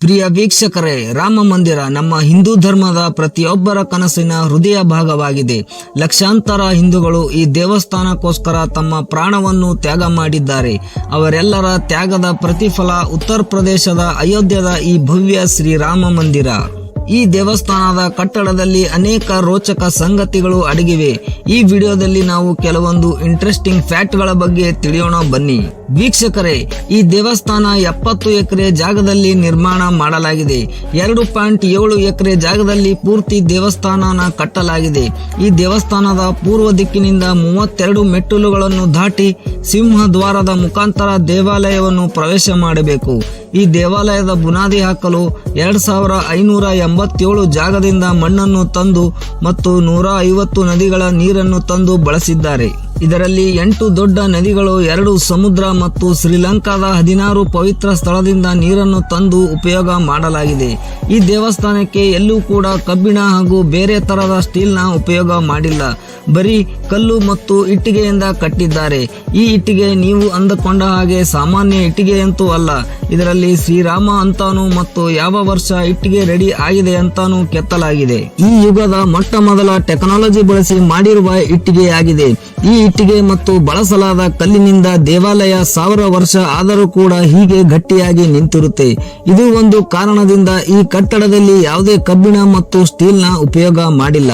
ಪ್ರಿಯ ವೀಕ್ಷಕರೇ, ರಾಮ ಮಂದಿರ ನಮ್ಮ ಹಿಂದೂ ಧರ್ಮದ ಪ್ರತಿಯೊಬ್ಬರ ಕನಸಿನ ಹೃದಯ ಭಾಗವಾಗಿದೆ. ಲಕ್ಷಾಂತರ ಹಿಂದೂಗಳು ಈ ದೇವಸ್ಥಾನಕ್ಕೋಸ್ಕರ ತಮ್ಮ ಪ್ರಾಣವನ್ನು ತ್ಯಾಗ ಮಾಡಿದ್ದಾರೆ. ಅವರೆಲ್ಲರ ತ್ಯಾಗದ ಪ್ರತಿಫಲ ಉತ್ತರ ಪ್ರದೇಶದ ಅಯೋಧ್ಯದ ಈ ಭವ್ಯ ಶ್ರೀರಾಮ ಮಂದಿರ. ಈ ದೇವಸ್ಥಾನದ ಕಟ್ಟಡದಲ್ಲಿ ಅನೇಕ ರೋಚಕ ಸಂಗತಿಗಳು ಅಡಗಿವೆ. ಈ ವಿಡಿಯೋದಲ್ಲಿ ನಾವು ಕೆಲವೊಂದು ಇಂಟ್ರೆಸ್ಟಿಂಗ್ ಫ್ಯಾಕ್ಟ್ಗಳ ಬಗ್ಗೆ ತಿಳಿಯೋಣ ಬನ್ನಿ. ವೀಕ್ಷಕರೇ, ಈ ದೇವಸ್ಥಾನ ಎಪ್ಪತ್ತು ಎಕರೆ ಜಾಗದಲ್ಲಿ ನಿರ್ಮಾಣ ಮಾಡಲಾಗಿದೆ. ಎರಡು ಪಾಯಿಂಟ್ ಏಳು ಎಕರೆ ಜಾಗದಲ್ಲಿ ಪೂರ್ತಿ ದೇವಸ್ಥಾನನ ಕಟ್ಟಲಾಗಿದೆ. ಈ ದೇವಸ್ಥಾನದ ಪೂರ್ವ ದಿಕ್ಕಿನಿಂದ ಮೂವತ್ತೆರಡು ಮೆಟ್ಟಿಲುಗಳನ್ನು ದಾಟಿ ಸಿಂಹದ್ವಾರದ ಮುಖಾಂತರ ದೇವಾಲಯವನ್ನು ಪ್ರವೇಶ ಮಾಡಬೇಕು. ಈ ದೇವಾಲಯದ ಬುನಾದಿ ಹಾಕಲು ಎರಡ್ ಸಾವಿರ ಐನೂರ ಎಂಬತ್ತೇಳು ಜಾಗದಿಂದ ಮಣ್ಣನ್ನು ತಂದು ಮತ್ತು ನೂರ ಐವತ್ತು ನದಿಗಳ ನೀರನ್ನು ತಂದು ಬಳಸಿದ್ದಾರೆ. ಇದರಲ್ಲಿ ಎಂಟು ದೊಡ್ಡ ನದಿಗಳು, ಎರಡು ಸಮುದ್ರ ಮತ್ತು ಶ್ರೀಲಂಕಾದ ಹದಿನಾರು ಪವಿತ್ರ ಸ್ಥಳದಿಂದ ನೀರನ್ನು ತಂದು ಉಪಯೋಗ ಮಾಡಲಾಗಿದೆ. ಈ ದೇವಸ್ಥಾನಕ್ಕೆ ಎಲ್ಲೂ ಕೂಡ ಕಬ್ಬಿಣ ಹಾಗೂ ಬೇರೆ ತರಹದ ಸ್ಟೀಲ್ನ ಉಪಯೋಗ ಮಾಡಿಲ್ಲ. ಬರೀ ಕಲ್ಲು ಮತ್ತು ಇಟ್ಟಿಗೆಯಿಂದ ಕಟ್ಟಿದ್ದಾರೆ. ಈ ಇಟ್ಟಿಗೆ ನೀವು ಅಂದುಕೊಂಡ ಹಾಗೆ ಸಾಮಾನ್ಯ ಇಟ್ಟಿಗೆಯಂತೂ ಅಲ್ಲ. ಇದರಲ್ಲಿ ಶ್ರೀರಾಮ ಅಂತಾನು ಮತ್ತು ಯಾವ ವರ್ಷ ಇಟ್ಟಿಗೆ ರೆಡಿ ಆಗಿದೆ ಅಂತಾನು ಕೆತ್ತಲಾಗಿದೆ. ಈ ಯುಗದ ಮೊಟ್ಟ ಮೊದಲ ಟೆಕ್ನಾಲಜಿ ಬಳಸಿ ಮಾಡಿರುವ ಇಟ್ಟಿಗೆಯಾಗಿದೆ. ಈ ಇಟ್ಟಿಗೆ ಮತ್ತು ಬಳಸಲಾದ ಕಲ್ಲಿನಿಂದ ದೇವಾಲಯ ಸಾವಿರ ವರ್ಷ ಆದರೂ ಕೂಡ ಹೀಗೆ ಗಟ್ಟಿಯಾಗಿ ನಿಂತಿರುತ್ತೆ. ಇದು ಒಂದು ಕಾರಣದಿಂದ ಈ ಕಟ್ಟಡದಲ್ಲಿ ಯಾವುದೇ ಕಬ್ಬಿಣ ಮತ್ತು ಸ್ಟೀಲ್ನ ಉಪಯೋಗ ಮಾಡಿಲ್ಲ.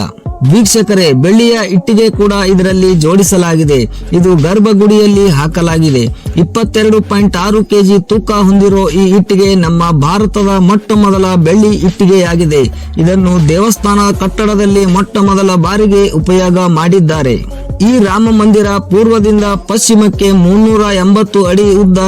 ವೀಕ್ಷಕರೇ, ಬೆಳ್ಳಿಯ ಇಟ್ಟಿಗೆ ಕೂಡ ಇದರಲ್ಲಿ ಜೋಡಿಸಲಾಗಿದೆ. ಇದು ಗರ್ಭಗುಡಿಯಲ್ಲಿ ಹಾಕಲಾಗಿದೆ. ಇಪ್ಪತ್ತೆರಡು ಪಾಯಿಂಟ್ ಆರು ಕೆಜಿ ತೂಕ ಹೊಂದಿರೋ ಈ ಇಟ್ಟಿಗೆ ನಮ್ಮ ಭಾರತದ ಮೊಟ್ಟ ಮೊದಲ ಬೆಳ್ಳಿ ಇಟ್ಟಿಗೆಯಾಗಿದೆ. ಇದನ್ನು ದೇವಸ್ಥಾನ ಕಟ್ಟಡದಲ್ಲಿ ಮೊಟ್ಟ ಮೊದಲ ಬಾರಿಗೆ ಉಪಯೋಗ ಮಾಡಿದ್ದಾರೆ. ಈ ರಾಮ ಮಂದಿರ ಪೂರ್ವದಿಂದ ಪಶ್ಚಿಮಕ್ಕೆ ಮುನ್ನೂರ ಎಂಬತ್ತು ಅಡಿ ಉದ್ದ,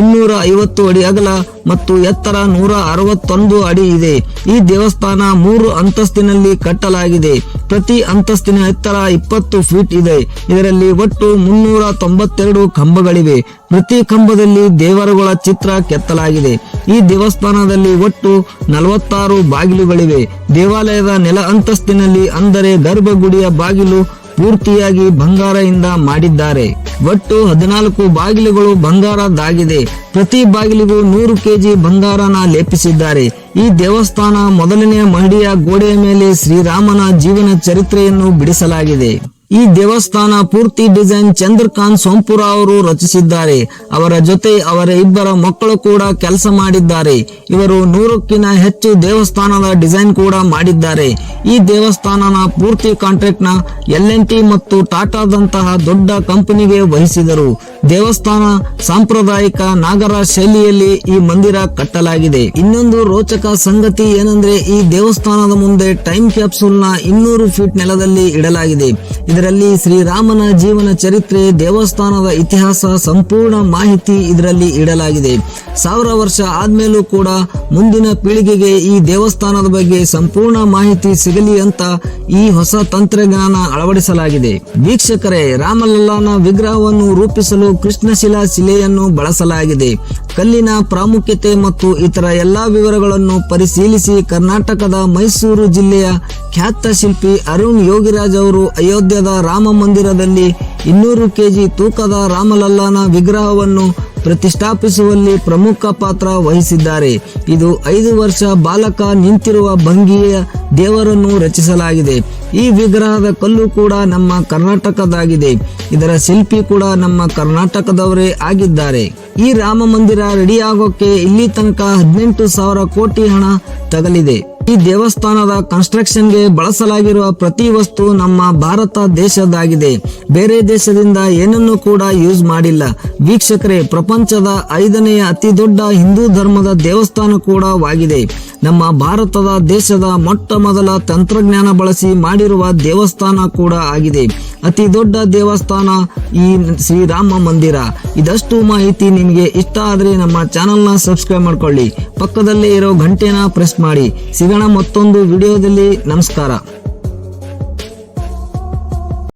ಇನ್ನೂರ ಐವತ್ತು ಅಡಿ ಅಗಲ ಮತ್ತು ಎತ್ತರ ನೂರ ಅರವತ್ತೊಂದು ಅಡಿ ಇದೆ. ಈ ದೇವಸ್ಥಾನ ಮೂರು ಅಂತಸ್ತಿನಲ್ಲಿ ಕಟ್ಟಲಾಗಿದೆ. ಪ್ರತಿ ಅಂತಸ್ತಿನ ಎತ್ತರ ಇಪ್ಪತ್ತು ಫೀಟ್ ಇದೆ. ಇದರಲ್ಲಿ ಒಟ್ಟು ಮುನ್ನೂರ ತೊಂಬತ್ತೆರಡು ಕಂಬಗಳಿವೆ. ಪ್ರತಿ ಕಂಬದಲ್ಲಿ ದೇವರುಗಳ ಚಿತ್ರ ಕೆತ್ತಲಾಗಿದೆ. ಈ ದೇವಸ್ಥಾನದಲ್ಲಿ ಒಟ್ಟು ನಲವತ್ತಾರು ಬಾಗಿಲುಗಳಿವೆ. ದೇವಾಲಯದ ನೆಲ ಅಂತಸ್ತಿನಲ್ಲಿ ಅಂದರೆ ಗರ್ಭಗುಡಿಯ ಬಾಗಿಲು ಪೂರ್ತಿಯಾಗಿ ಬಂಗಾರದಿಂದ ಮಾಡಿದ್ದಾರೆ. ಒಟ್ಟು ಹದಿನಾಲ್ಕು ಬಾಗಿಲುಗಳು ಬಂಗಾರದ್ದಾಗಿದೆ. ಪ್ರತಿ ಬಾಗಿಲಿಗೂ ನೂರು ಕೆಜಿ ಬಂಗಾರನ ಲೇಪಿಸಿದ್ದಾರೆ. ಈ ದೇವಸ್ಥಾನ ಮೊದಲನೆಯ ಮಹಡಿಯ ಗೋಡೆಯ ಮೇಲೆ ಶ್ರೀರಾಮನ ಜೀವನ ಚರಿತ್ರೆಯನ್ನು ಬಿಡಿಸಲಾಗಿದೆ. ಈ ದೇವಸ್ಥಾನ ಪೂರ್ತಿ ಡಿಸೈನ್ ಚಂದ್ರಕಾಂತ್ ಸೋಂಪುರ ಅವರು ರಚಿಸಿದ್ದಾರೆ. ಅವರ ಜೊತೆ ಅವರ ಇಬ್ಬರ ಮಕ್ಕಳು ಕೂಡ ಕೆಲಸ ಮಾಡಿದ್ದಾರೆ. ಇವರು ನೂರಕ್ಕಿಂತ ಹೆಚ್ಚು ದೇವಸ್ಥಾನದ ಡಿಸೈನ್ ಕೂಡ ಮಾಡಿದ್ದಾರೆ. ಈ ದೇವಸ್ಥಾನನ ಪೂರ್ತಿ ಕಾಂಟ್ರಾಕ್ಟ್ನ ಎಲ್ ಟಿ ಮತ್ತು ಟಾಟಾದಂತಹ ದೊಡ್ಡ ಕಂಪನಿಗೆ ವಹಿಸಿದರು. ದೇವಸ್ಥಾನ ಸಾಂಪ್ರದಾಯಿಕ ನಾಗರ ಶೈಲಿಯಲ್ಲಿ ಈ ಮಂದಿರ ಕಟ್ಟಲಾಗಿದೆ. ಇನ್ನೊಂದು ರೋಚಕ ಸಂಗತಿ ಏನಂದ್ರೆ ಈ ದೇವಸ್ಥಾನದ ಮುಂದೆ ಟೈಮ್ ಕ್ಯಾಪ್ಸೂಲ್ನ ಇನ್ನೂರು ಫೀಟ್ ನೆಲದಲ್ಲಿ ಇಡಲಾಗಿದೆ. ಇದರಲ್ಲಿ ಶ್ರೀರಾಮನ ಜೀವನ ಚರಿತ್ರೆ, ದೇವಸ್ಥಾನದ ಇತಿಹಾಸ, ಸಂಪೂರ್ಣ ಮಾಹಿತಿ ಇದರಲ್ಲಿ ಇಡಲಾಗಿದೆ. ಸಾವಿರ ವರ್ಷ ಆದ್ಮೇಲೂ ಕೂಡ ಮುಂದಿನ ಪೀಳಿಗೆಗೆ ಈ ದೇವಸ್ಥಾನದ ಬಗ್ಗೆ ಸಂಪೂರ್ಣ ಮಾಹಿತಿ ಸಿಗಲಿ ಅಂತ ಈ ಹೊಸ ತಂತ್ರಜ್ಞಾನ ಅಳವಡಿಸಲಾಗಿದೆ. ವೀಕ್ಷಕರೇ, ರಾಮಲಲ್ಲಾನ ವಿಗ್ರಹವನ್ನು ರೂಪಿಸಲು ಕೃಷ್ಣಶಿಲಾ ಶಿಲೆಯನ್ನು ಬಳಸಲಾಗಿದೆ. ಕಲ್ಲಿನ ಪ್ರಾಮುಖ್ಯತೆ ಮತ್ತು ಇತರ ಎಲ್ಲಾ ವಿವರಗಳನ್ನು ಪರಿಶೀಲಿಸಿ ಕರ್ನಾಟಕದ ಮೈಸೂರು ಜಿಲ್ಲೆಯ ಖ್ಯಾತ ಶಿಲ್ಪಿ ಅರುಣ್ ಯೋಗಿರಾಜ್ ಅವರು ಅಯೋಧ್ಯದ ರಾಮ ಮಂದಿರದಲ್ಲಿ ಇನ್ನೂರು ಕೆಜಿ ತೂಕದ ರಾಮಲಲ್ಲಾನ ವಿಗ್ರಹವನ್ನು ಪ್ರತಿಷ್ಠಾಪಿಸುವಲ್ಲಿ ಪ್ರಮುಖ ಪಾತ್ರ ವಹಿಸಿದ್ದಾರೆ. ಇದು ಐದು ವರ್ಷ ಬಾಲಕ ನಿಂತಿರುವ ಭಂಗಿಯ ದೇವರನ್ನು ರಚಿಸಲಾಗಿದೆ. ಈ ವಿಗ್ರಹದ ಕಲ್ಲು ಕೂಡ ನಮ್ಮ ಕರ್ನಾಟಕದಾಗಿದೆ. ಇದರ ಶಿಲ್ಪಿ ಕೂಡ ನಮ್ಮ ಕರ್ನಾಟಕದವರೇ ಆಗಿದ್ದಾರೆ. ಈ ರಾಮ ಮಂದಿರ ರೆಡಿ ಆಗೋಕೆ ಇಲ್ಲಿ ತನಕ ಹದಿನೆಂಟು ಸಾವಿರ ಕೋಟಿ ಹಣ ತಗಲಿದೆ. ಈ ದೇವಸ್ಥಾನದ ಕನ್ಸ್ಟ್ರಕ್ಷನ್ಗೆ ಬಳಸಲಾಗಿರುವ ಪ್ರತಿ ವಸ್ತು ನಮ್ಮ ಭಾರತ ದೇಶದಾಗಿದೆ ಬೇರೆ ದೇಶದಿಂದ ಏನನ್ನು ಕೂಡ ಯೂಸ್ ಮಾಡಿಲ್ಲ. ವೀಕ್ಷಕರೇ, ಪ್ರಪಂಚದ ಐದನೆಯ ಅತಿ ದೊಡ್ಡ ಹಿಂದೂ ಧರ್ಮದ ದೇವಸ್ಥಾನ ಕೂಡ ವಾಗಿದೆ. ನಮ್ಮ ಭಾರತದ ದೇಶದ ಮೊಟ್ಟ ಮೊದಲ ತಂತ್ರಜ್ಞಾನ ಬಳಸಿ ಮಾಡಿರುವ ದೇವಸ್ಥಾನ ಕೂಡ ಆಗಿದೆ. ಅತಿ ದೊಡ್ಡ ದೇವಸ್ಥಾನ ಈ ಶ್ರೀರಾಮ ಮಂದಿರ. ಇದಷ್ಟು ಮಾಹಿತಿ ನಿಮಗೆ ಇಷ್ಟ ಆದರೆ ನಮ್ಮ ಚಾನಲ್ನ ಸಬ್ಸ್ಕ್ರೈಬ್ ಮಾಡ್ಕೊಳ್ಳಿ. ಪಕ್ಕದಲ್ಲೇ ಇರೋ ಘಂಟೆನ ಪ್ರೆಸ್ ಮಾಡಿ. ಸಿಗೋಣ ಮತ್ತೊಂದು ವಿಡಿಯೋದಲ್ಲಿ. ನಮಸ್ಕಾರ.